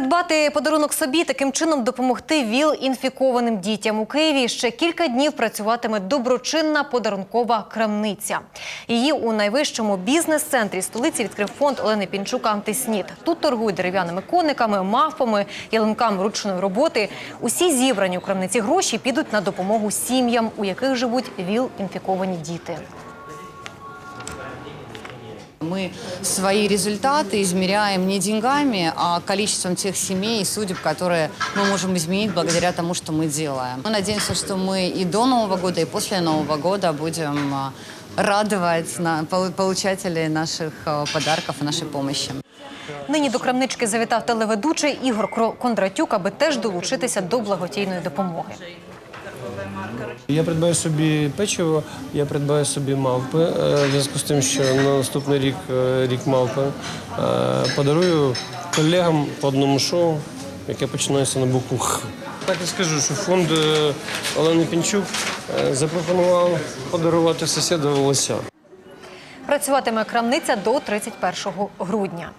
Придбати подарунок собі таким чином допомогти ВІЛ-інфікованим дітям у Києві. Ще кілька днів працюватиме доброчинна подарункова крамниця. Її у найвищому бізнес-центрі столиці відкрив фонд Олени Пінчук «Антиснід». Тут торгують дерев'яними кониками, мавпами, ялинками ручної роботи. Усі зібрані у крамниці гроші підуть на допомогу сім'ям, у яких живуть ВІЛ-інфіковані діти Мы свои результаты измеряем не деньгами, а количеством тех семей и судеб, которые мы можем изменить благодаря тому, что мы делаем. Мы надеемся, что мы и до Нового года, и после Нового года будем а, радовать на- полу- получателей наших а, подарков и нашей помощи. Нині до крамнички завітав телеведучий Ігор Кро- Кондратюк, аби теж долучитися до благодійної допомоги. Я придбаю собі печиво, я придбаю собі мавпи. е, В зв'язку з тим, що на наступний рік е, рік мавпи е, подарую колегам по одному шоу, яке починається на букву Х. Так і скажу, що фонд Олени Пінчук запропонував подарувати сусіду волося. Працюватиме крамниця до 31 грудня.